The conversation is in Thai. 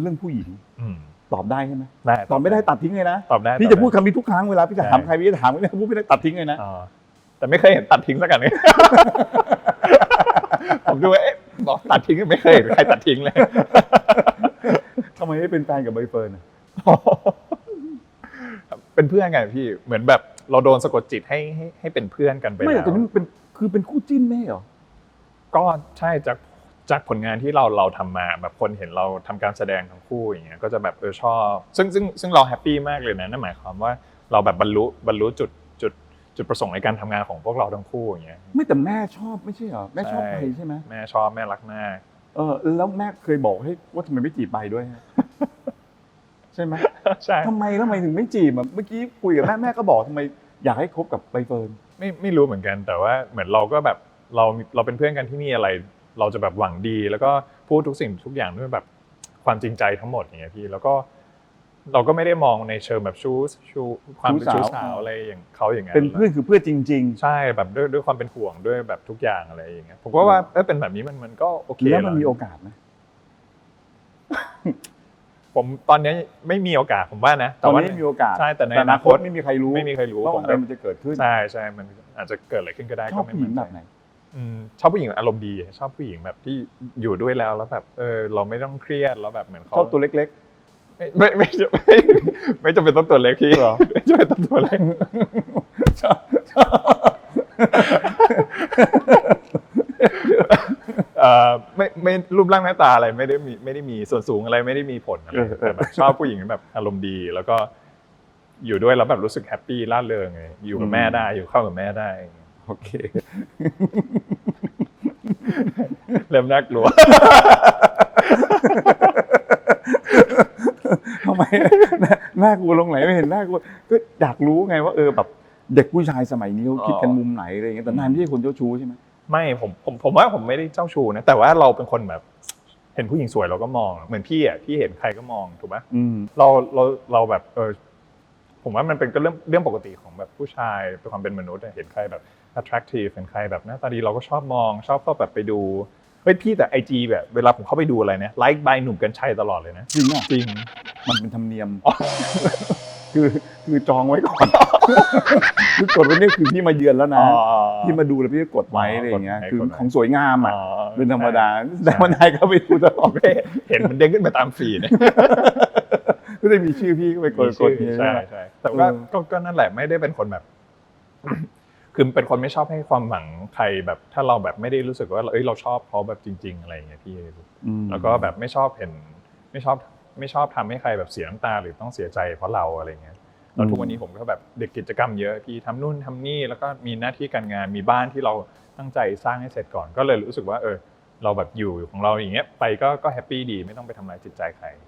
เรื่องผู้หญิงอืมตอบได้ใช่ไหมได้ตอบไม่ได้ตัดทิ้งเลยนะตอบได้พี่ตจะอบพูดได้คำนี้ทุกครั้งเวลาพี่จะถามใช่ใครพี่จะถามไม่ได้พูดไม่ได้ตัดทิ้งเลยนะอ๋อแต่ไม่เคยเห็นตัดทิ้งสักอันนี้ผมดูว่าเอ๊ะบอกตัดทิ้งไม่เคยเห็นใครตัดทิ้งเลยทำไมไม่เป็นแฟนกับใบเฟิร์นอะเป็นเพื่อนกันพี่เหมือนแบบเราโดนสะกดจิตให้ให้ให้เป็นเพื่อนกันไปไม่แล้แต่วตอนนี้มันเป็นคือเป็นคู่จิ้นไม่ใช่เหรอก็ใช่จาก จากผลงานที่เราเราทำมาแบบคนเห็นเราทำการแสดงทั้งคู่อย่างเงี้ยก็จะแบบเออชอบ ซึ่งซึ่งซึ่งเราแฮปปี้มากเลยนะนั่นหมายความว่าเราแบบบรรลุบรรลุจุดจุดจุดประสงค์ในการทำงานของพวกเราทั้งคู่อย่างเงี้ย ไม่แต่แม่ชอบไม่ใช่เหรอแม่ชอบใช่ ไปใช่ไหมแม่ชอบแม่รักมากเออแล้วแม่เคยบอกให้ว่าทำไมไม่จีบใบด้วยฮะ ใช่ไหมใช่ทำไมแล้วทำไมถึงไม่จีบอะเมื่อกี้คุยกับแม่แม่ก็บอกทำไมอยากให้คบกับใบเฟิร์น ไม่ไม่รู้เหมือนกัน แต่ว่าเหมือนเราก็แบบเราเราเป็นเพื่อนกันที่มีอะไร เราจะแบบหวังดี แล้วก็พูดทุกสิ่งทุกอย่างด้วยแบบความจริงใจทั้งหมดอย่างเงี้ยพี่แล้วก็ เราก็ไม่ได้มองในเชิงแบบชู้ชู้ความเป็นชู้ชู้สาวสาวอะไรอย่างเขาอย่างนั้นเป็นเพื่อนคือเพื่อนจริงใช่แบบด้วยด้วยความเป็นห่วงด้วยแบบทุกอย่างอะไรอย่างเงี้ยผมก็ว่าเออเป็นแบบนี้มันมันก็โอเคๆแล้วมันมีหรโอกาสไหมผมตอนนี้ไม่มีโอกาสผมว่านะตแต่อนว่านี้มีโอกาสใช่แต่ในออนานาคคตตไม่มีใครรู้ไม่มีใครรู้ว่าผอะมไรมันจะเกิดขึ้นใช่ใช่มันอาจจะเกิดอะไรขึ้นก็ได้ชอบก็ไม่ผู้หญิงมั่นใจแบบไหนอืม ชอบผู้หญิงอารมณ์ดีชอบผู้หญิงแบบที่อยู่ด้วยแล้วแล้วแบบเออเราไม่ต้องเครียดแล้วแบบเหมือนเขาชอบตัวเล็กไม่ไม่ไม่ไม่ไม่จำเป็นต้องตัวเล็กพี่เหรอไม่จำเป็นต้องตัวเล็กๆชอบชอบเอ่อไม่ไม่รูปร่างหน้าตาอะไรไม่ได้มีไม่ได้มีส่วนสูงอะไรไม่ได้มีผลอะไรแต่แบบชอบผู้หญิงแบบอารมณ์ดีแล้วก็อยู่ด้วยแล้วแบบรู้สึกแฮปปี้ร่าเริงไงอยู่กับแม่ได้อยู่เข้ากับแม่ได้ โอเค เริ่มน่ากลัวทำไมน่าน่ากลัวลงไหนไม่เห็นน่ากลัวก็อยากรู้ไงว่าเออแบบ เด็กผู้ชายสมัยนี้เขาคิดกันมุมไหนอะไรอย่างเงี้ยแต่นายไม่ใช่คนเจ้าชู้ใช่ไหมไม่ผมผมผมว่าผมไม่ได้เจ้าชู้นะแต่ว่าเราเป็นคนแบบ เห็นผู้หญิงสวยเราก็มองเหมือนพี่อะพี่เห็นใครก็มองถูกไหมอืมเราเราเราแบบเออ ผมว่ามันเป็นก็เรื่องเรื่องปกติของแบบผู้ชายเป็นความเป็นมนุษย์อะเห็นใครแบบ attractive เห็นใครแบบหน้าตาดีเราก็ชอบมองชอบเข้าแบบไปดูเฮ้ยพี่แต่ไอจีแบบเวลาผมเข้าไปดูอะไรเนี่ยไลค์บายหนุ่มกัญชัยตลอดเลยนะจริงอะจริงมันเป็นธรรมเนียมคือคือจองไว้ก่อนคือกดไว้เนี่ยคือพี่มาเยือนแล้วนะพี่มาดูแล้วพี่ก็กดไว้อะไรอย่างเงี้ยกดไว้คือกดไว้ของสวยงามอะอ๋อเป็นธรรมดาแต่วันไหนก็ไปดูตลอดไม่เห็นมันเด้งขึ้นมาตามฟีดเนี่ยก็ จะมีชื่อพี่ก็ไปกดมีกชื่ดอเนี่ยใช่ไหมใช่แต่ว่าเออก็ก็นั่นแหละไม่ได้เป็นคนแบบ คือเป็นคนไม่ชอบให้ความหวังใครแบบ ถ้าเราแบบไม่ได้รู้สึกว่าเอ้ยเราชอบเขาแบบจริง ๆ อะไรอย่างเงี้ยพี่อืมแล้วก็แบบไม่ชอบเห็น ไม่ชอบไม่ชอบทำให้ใครแบบเสียน้ำตาหรือต้องเสียใจเพราะเราอะไรเงี้ยแล้วทุกวันนี้ผมก็แบบเด็กกิจกรรมเยอะพี่ทำนู่นทำนี่แล้วก็มีหน้าที่การงานมีบ้านที่เราตั้งใจสร้างให้เสร็จก่อนก็เลยรู้สึกว่า เออ เราแบบอยู่ของเราอย่างเงี้ยไปก็ก็แฮปปี้ดีไม่ต้องไปทำลายจิตใจใคร